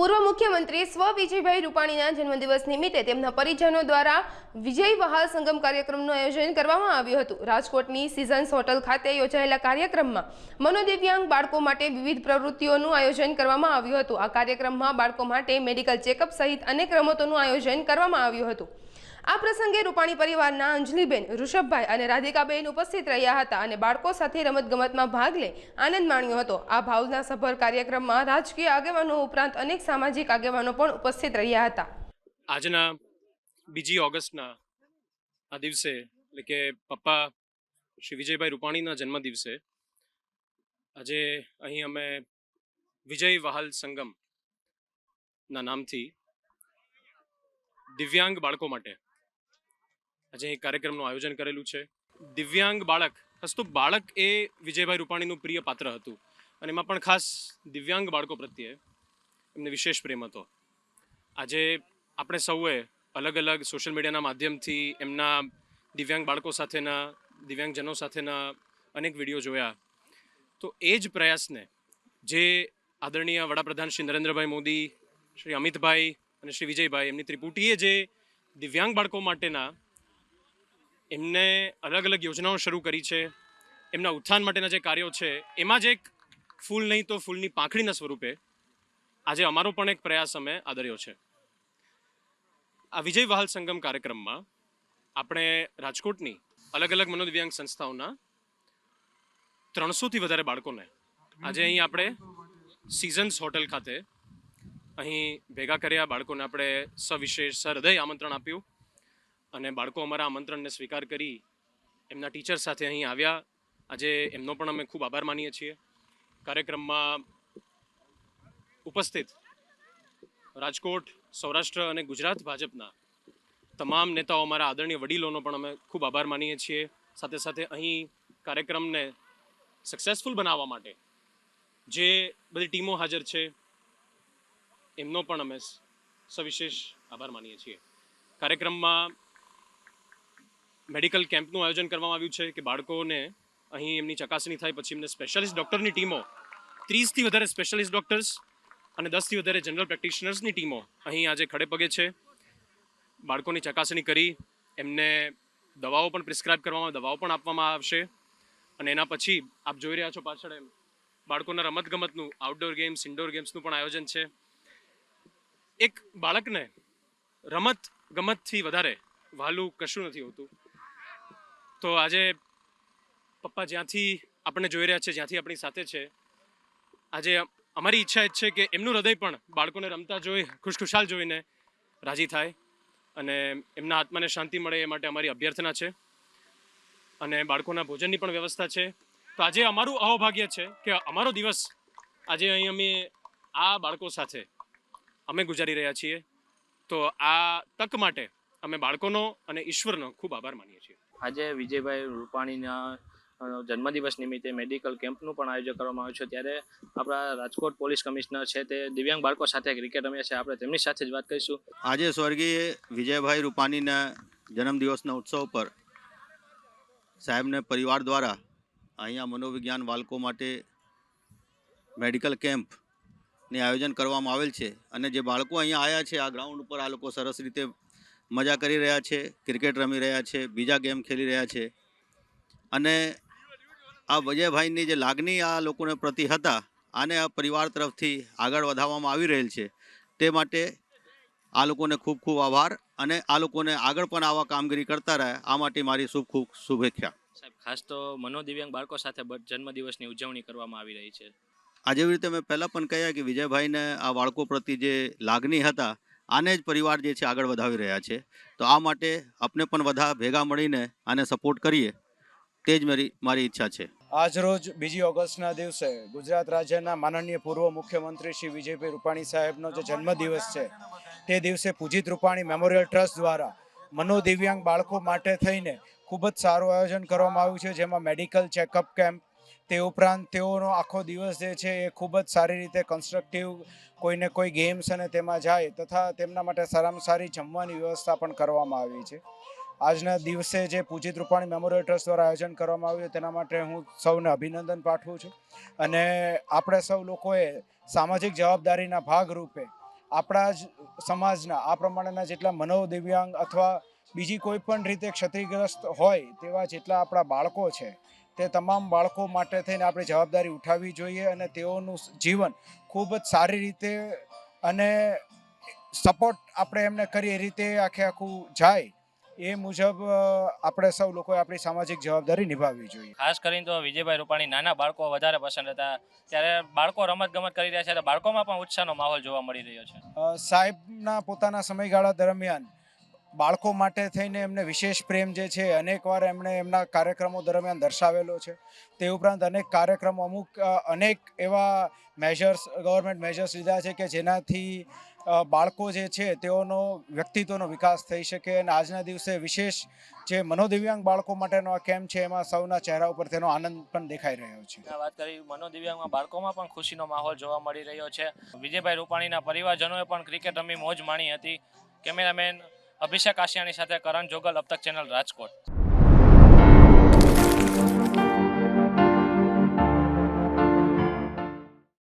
પૂર્વ મુખ્યમંત્રી સ્વ વિજયભાઈ રૂપાણીના જન્મદિવસ નિમિત્તે તેમના પરિજનો દ્વારા વિજય વહાલ સંગમ કાર્યક્રમનું આયોજન કરવામાં આવ્યું હતું. રાજકોટની સિઝન્સ હોટલ ખાતે યોજાયેલા કાર્યક્રમમાં મનોદિવ્યાંગ બાળકો માટે વિવિધ પ્રવૃત્તિઓનું આયોજન કરવામાં આવ્યું હતું. આ કાર્યક્રમમાં બાળકો માટે મેડિકલ ચેકઅપ સહિત અનેક રમતોનું આયોજન કરવામાં આવ્યું હતું. આ પ્રસંગે રૂપાણી પરિવારના અંજલિબેન, ઋષભભાઈ અને રાધિકાબેન ઉપસ્થિત રહ્યા હતા અને બાળકો સાથે રમતગમતમાં ભાગ લઈ આનંદ માણ્યો હતો. આ ભાવના સભર કાર્યક્રમમાં રાજકીય આગેવાનો ઉપરાંત અનેક સામાજિક આગેવાનો પણ ઉપસ્થિત રહ્યા હતા. આજના બીજી ઓગસ્ટના આ દિવસે, એટલે કે પપ્પા શ્રી વિજયભાઈ રૂપાણીના જન્મ દિવસે આજે અહીં અમે વિજય વહાલ સંગમ નામથી દિવ્યાંગ બાળકો માટે આજે એ કાર્યક્રમનું આયોજન કરેલું છે. દિવ્યાંગ બાળક, હસ્તુ બાળક એ વિજયભાઈ રૂપાણીનું પ્રિય પાત્ર હતું. અને એમાં પણ ખાસ દિવ્યાંગ બાળકો પ્રત્યે એમને વિશેષ પ્રેમ હતો. આજે આપણે સૌએ અલગ અલગ સોશિયલ મીડિયાના માધ્યમથી એમના દિવ્યાંગ બાળકો સાથેના, દિવ્યાંગજનો સાથેના અનેક વીડિયો જોયા. તો એ જ પ્રયાસને જે આદરણીય વડાપ્રધાન શ્રી નરેન્દ્રભાઈ મોદી, શ્રી અમિતભાઈ અને શ્રી વિજયભાઈ, એમની ત્રિપુટીએ જે દિવ્યાંગ બાળકો માટેના એમને અલગ અલગ યોજનાઓ શરૂ કરી છે. એમના ઉત્થાન માટેના જે કાર્યો છે, એમાં જ એક ફૂલ નહીં તો ફૂલની પાંખડીના સ્વરૂપે આજે અમારો પણ એક પ્રયાસ અમે આદર્યો છે. આ વિજય વહાલ સંગમ કાર્યક્રમમાં આપણે રાજકોટની અલગ અલગ મનોદિવ્યાંગ સંસ્થાઓના ત્રણસોથી વધારે બાળકોને આજે અહીં આપણે સિઝન્સ હોટલ ખાતે અહીં ભેગા કર્યા. બાળકોને આપણે સવિશેષ સહૃદય આમંત્રણ આપ્યું. અને બાળકો અમારા આમંત્રણને સ્વીકાર કરી એમના ટીચર સાથે અહીં આવ્યા. આજે એમનો પણ અમે ખૂબ આભાર માનીએ છીએ. કાર્યક્રમમાં ઉપસ્થિત રાજકોટ, સૌરાષ્ટ્ર અને ગુજરાત ભાજપના તમામ નેતાઓ, અમારા આદરણીય વડીલોનો પણ અમે ખૂબ આભાર માનીએ છીએ. સાથે સાથે અહીં કાર્યક્રમને સક્સેસફુલ બનાવવા માટે જે બધી ટીમો હાજર છે, એમનો પણ અમે સવિશેષ આભાર માનીએ છીએ. કાર્યક્રમમાં મેડિકલ કેમ્પનું આયોજન કરવામાં આવ્યું છે કે બાળકોને અહીં એમની ચકાસણી થાય, પછી એમને સ્પેશિયાલિસ્ટ ડૉક્ટરની ટીમો, ત્રીસથી વધારે સ્પેશિયાલિસ્ટ ડૉક્ટર્સ અને દસથી વધારે જનરલ પ્રેક્ટિશનર્સની ટીમો અહીં આજે ખડે પગે છે. બાળકોની ચકાસણી કરી, એમને દવાઓ પણ પ્રિસ્ક્રાઇબ કરવામાં, દવાઓ પણ આપવામાં આવશે અને એના પછી આપ જોઈ રહ્યા છો પાછળ એમ, બાળકોના રમતગમતનું આઉટડોર ગેમ્સ ઇન્ડોર ગેમ્સનું પણ આયોજન છે. એક બાળકને રમત ગમતથી વધારે વહાલું કશું નથી હોતું. તો આજે પપ્પા જ્યાંથી આપણને જોઈ રહ્યા છે, જ્યાંથી આપણી સાથે છે, આજે અમારી ઈચ્છા એ છે કે એમનું હૃદય પણ બાળકોને રમતા જોઈ, ખુશખુશાલ જોઈને રાજી થાય અને એમના આત્માને શાંતિ મળે એ માટે અમારી અભ્યર્થના છે અને બાળકોના ભોજનની પણ વ્યવસ્થા છે. તો આજે અમારું અહોભાગ્ય છે કે અમારો દિવસ આજે અહીં અમે આ બાળકો સાથે અમે ગુજારી રહ્યા છીએ. તો આ તક માટે અમે બાળકોનો અને ઈશ્વરનો ખૂબ આભાર માનીએ છીએ. આજે વિજયભાઈ રૂપાણીના જન્મદિવસ નિમિત્તે મેડિકલ કેમ્પનું પણ આયોજન કરવામાં આવ્યું છે. ત્યારે આપણા રાજકોટ પોલીસ કમિશનર છે તે દિવ્યાંગ બાળકો સાથે ક્રિકેટ રમ્યા છે. આપણે તેમની સાથે જ વાત કરીશું. આજે સ્વર્ગીય વિજયભાઈ રૂપાણીના જન્મદિવસના ઉત્સવ પર સાહેબને પરિવાર દ્વારા અહીંયા મનોવિજ્ઞાન બાળકો માટે મેડિકલ કેમ્પની આયોજન કરવામાં આવેલ છે. અને જે બાળકો અહીંયા આવ્યા છે, આ ગ્રાઉન્ડ ઉપર આ લોકો સરસ રીતે મજા કરી રહ્યા છે ક્રિકેટ રમી રહ્યા છે બીજા ગેમ ખેલી રહ્યા છે. અને આ વિજયભાઈની જે લાગણી આ લોકોને પ્રતિ હતા આને આ પરિવાર તરફથી આગળ વધારવામાં આવી રહેલ છે. તે માટે આ લોકોને ખૂબ ખૂબ આભાર અને આ લોકોને આગળ પણ આવા કામગીરી કરતા રહે આ માટે મારી શુભ ખૂબ શુભેચ્છા. સાહેબ ખાસ તો મનોદિવ્યાંગ બાળકો સાથે જન્મદિવસની ઉજવણી કરવામાં આવી રહી છે. આ જેવી રીતે મેં પહેલાં પણ કહ્યા કે વિજયભાઈને આ બાળકો પ્રત્યે જે લાગણી હતા આને જ પરિવાર જે છે આગળ વધાવી રહ્યા છે. તો આ માટે આપણે પણ બધા ભેગા મળીને આને સપોર્ટ કરીએ. તે જ મારી મારી ઈચ્છા છે. આજરોજ બીજી ઓગસ્ટના દિવસે ગુજરાત રાજ્યના માનનીય પૂર્વ મુખ્યમંત્રી શ્રી વિજયભાઈ રૂપાણી સાહેબનો જે જન્મદિવસ છે, તે દિવસે પૂજિત રૂપાણી મેમોરિયલ ટ્રસ્ટ દ્વારા મનોદિવ્યાંગ બાળકો માટે થઈને ખૂબ જ સારું આયોજન કરવામાં આવ્યું છે, જેમાં મેડિકલ ચેકઅપ કેમ્પ તે ઉપરાંત તેઓનો આખો દિવસ જે છે એ ખૂબ જ સારી રીતે કન્સ્ટ્રક્ટિવ કોઈને કોઈ ગેમ્સ અને તેમાં જાય તથા તેમના માટે સારામાં સારી જમવાની વ્યવસ્થા પણ કરવામાં આવી છે. આજના દિવસે જે પૂજિત રૂપાણી મેમોરિયલ ટ્રસ્ટ દ્વારા આયોજન કરવામાં આવ્યું તેના માટે હું સૌને અભિનંદન પાઠવું છું. અને આપણે સૌ લોકોએ સામાજિક જવાબદારીના ભાગરૂપે આપણા જ સમાજના આ પ્રમાણેના જેટલા મનોદિવ્યાંગ અથવા બીજી કોઈ પણ રીતે ક્ષતિગ્રસ્ત હોય તેવા જેટલા આપણા બાળકો છે તે તમામ બાળકો માટે થઈને આપણે જવાબદારી ઉઠાવવી જોઈએ અને તેઓનું જીવન ખૂબ જ સારી રીતે અને સપોર્ટ આપણે એમને કરીએ એ રીતે આખે આખું જાય એ મુજબ આપણે સૌ લોકોએ આપણી સામાજિક જવાબદારી નિભાવવી જોઈએ. ખાસ કરીને તો વિજયભાઈ રૂપાણી નાના બાળકો વધારે પસંદ હતા. ત્યારે બાળકો રમત ગમત કરી રહ્યા છે તો બાળકોમાં પણ ઉત્સાહનો માહોલ જોવા મળી રહ્યો છે. સાહેબના પોતાના સમયગાળા દરમિયાન બાળકો માટે થઈને એમને વિશેષ પ્રેમ જે છે અનેકવાર એમણે એમના કાર્યક્રમો દરમિયાન દર્શાવેલો છે. તે ઉપરાંત અનેક કાર્યક્રમો અમુક અનેક એવા મેજર્સ ગવર્મેન્ટ મેજર્સ લીધા છે કે જેનાથી બાળકો જે છે તેઓનો, વ્યક્તિત્વનો વિકાસ થઈ શકે અને આજના દિવસે વિશેષ જે મનોદિવ્યાંગ બાળકો માટેનો આ કેમ્પ છે, એમાં સૌના ચહેરા ઉપર તેનો આનંદ પણ દેખાઈ રહ્યો છે. વાત કરી મનોદિવ્યાંગમાં બાળકોમાં પણ ખુશીનો માહોલ જોવા મળી રહ્યો છે. વિજયભાઈ રૂપાણીના પરિવારજનોએ પણ ક્રિકેટ રમી મોજ માણી હતી. કેમેરામેન અભિષેક આશિયાની સાથે કરણ જોગલ અબતક ચેનલ રાજકોટ